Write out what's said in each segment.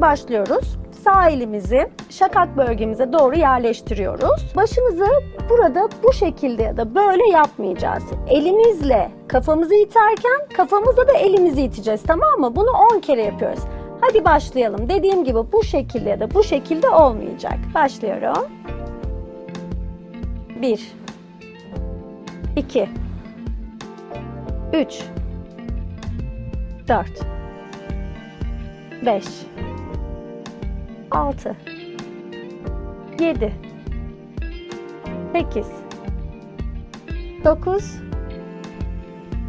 Başlıyoruz. Sağ elimizi şakak bölgemize doğru yerleştiriyoruz. Başımızı burada bu şekilde ya da böyle yapmayacağız. Elimizle kafamızı iterken kafamızla da elimizi iteceğiz tamam mı? Bunu 10 kere yapıyoruz. Hadi başlayalım. Dediğim gibi bu şekilde ya da bu şekilde olmayacak. Başlıyorum. 1 2 3 4 5 6 7 8 9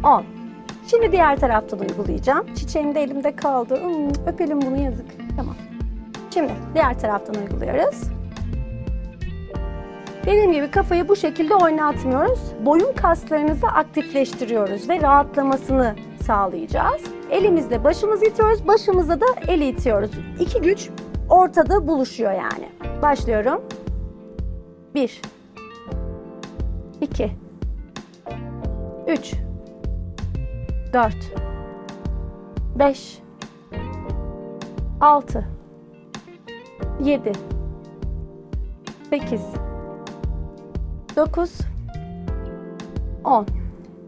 10 Şimdi diğer taraftan uygulayacağım. Çiçeğim de elimde kaldı. Hmm, öpelim bunu yazık. Tamam. Şimdi diğer taraftan uyguluyoruz. Dediğim gibi kafayı bu şekilde oynatmıyoruz. Boyun kaslarınızı aktifleştiriyoruz ve rahatlamasını sağlayacağız. Elimizle başımızı itiyoruz, başımıza da eli itiyoruz. İki güç ortada buluşuyor yani. Başlıyorum. 1 2 3 4 5 6 7 8 9 10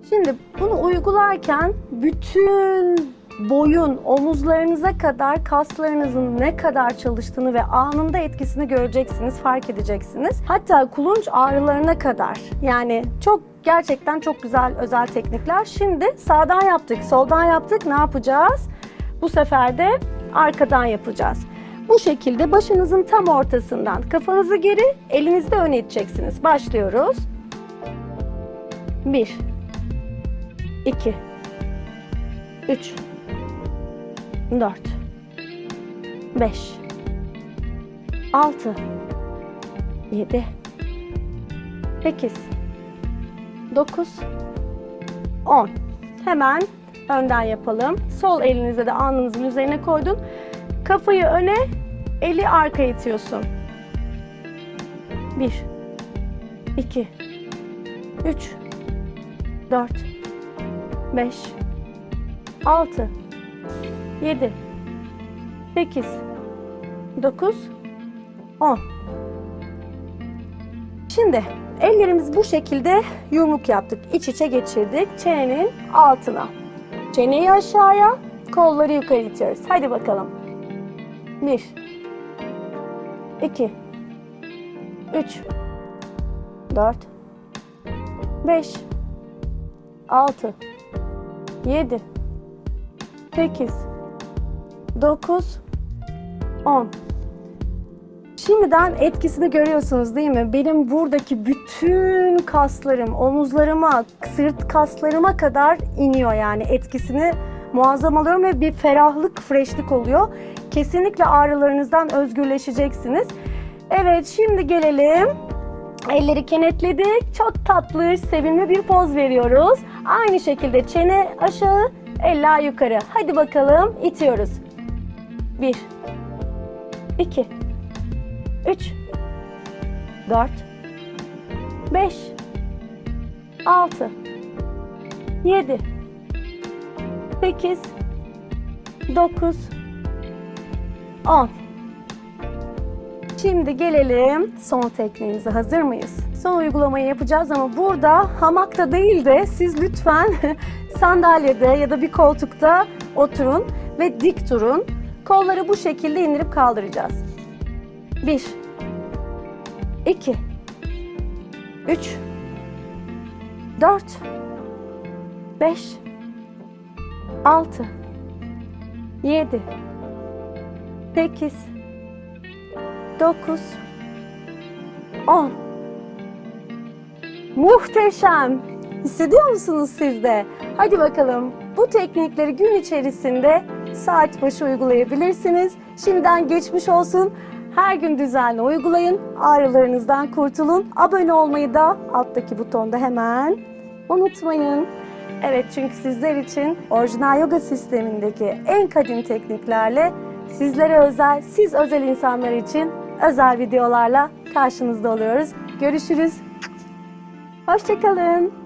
Şimdi bunu uygularken bütün boyun, omuzlarınıza kadar kaslarınızın ne kadar çalıştığını ve anında etkisini göreceksiniz, fark edeceksiniz. Hatta kulunç ağrılarına kadar. Yani çok gerçekten çok güzel özel teknikler. Şimdi sağdan yaptık, soldan yaptık. Ne yapacağız? Bu sefer de arkadan yapacağız. Bu şekilde başınızın tam ortasından kafanızı geri, elinizi de öne iteceksiniz. Başlıyoruz. 1 2 3 4 5 6 7 8 9 10 Hemen önden yapalım. Sol elinize de alnınızın üzerine koydun. Kafayı öne, eli arkaya itiyorsun. 1 2 3 4 5 6 7 8 9 10 Şimdi ellerimizi bu şekilde yumruk yaptık. İç içe geçirdik. Çenenin altına. Çeneyi aşağıya, kolları yukarı itiyoruz. Hadi bakalım. 1 2 3 4 5 6 7 8 9 10 Şimdiden etkisini görüyorsunuz değil mi? Benim buradaki bütün kaslarım, omuzlarıma, sırt kaslarıma kadar iniyor yani etkisini muazzam alıyorum ve bir ferahlık, freshlik oluyor. Kesinlikle ağrılarınızdan özgürleşeceksiniz. Evet şimdi gelelim. Elleri kenetledik. Çok tatlı, sevimli bir poz veriyoruz. Aynı şekilde çene aşağı, eller yukarı. Hadi bakalım itiyoruz. 1 2 3 4 5 6 7 8 9 10 Şimdi gelelim son tekniğimize. Hazır mıyız? Son uygulamayı yapacağız ama burada hamakta değil de siz lütfen sandalyede ya da bir koltukta oturun ve dik durun. Kolları bu şekilde indirip kaldıracağız. 1 2 3 4 5 6 7 8 9 10 Muhteşem! Hissediyor musunuz siz de? Hadi bakalım. Bu teknikleri gün içerisinde saat başı uygulayabilirsiniz. Şimdiden geçmiş olsun. Her gün düzenli uygulayın. Ağrılarınızdan kurtulun. Abone olmayı da alttaki butonda hemen unutmayın. Evet çünkü sizler için orijinal yoga sistemindeki en kadim tekniklerle sizlere özel, siz özel insanlar için özel videolarla karşınızda oluyoruz. Görüşürüz. Hoşçakalın.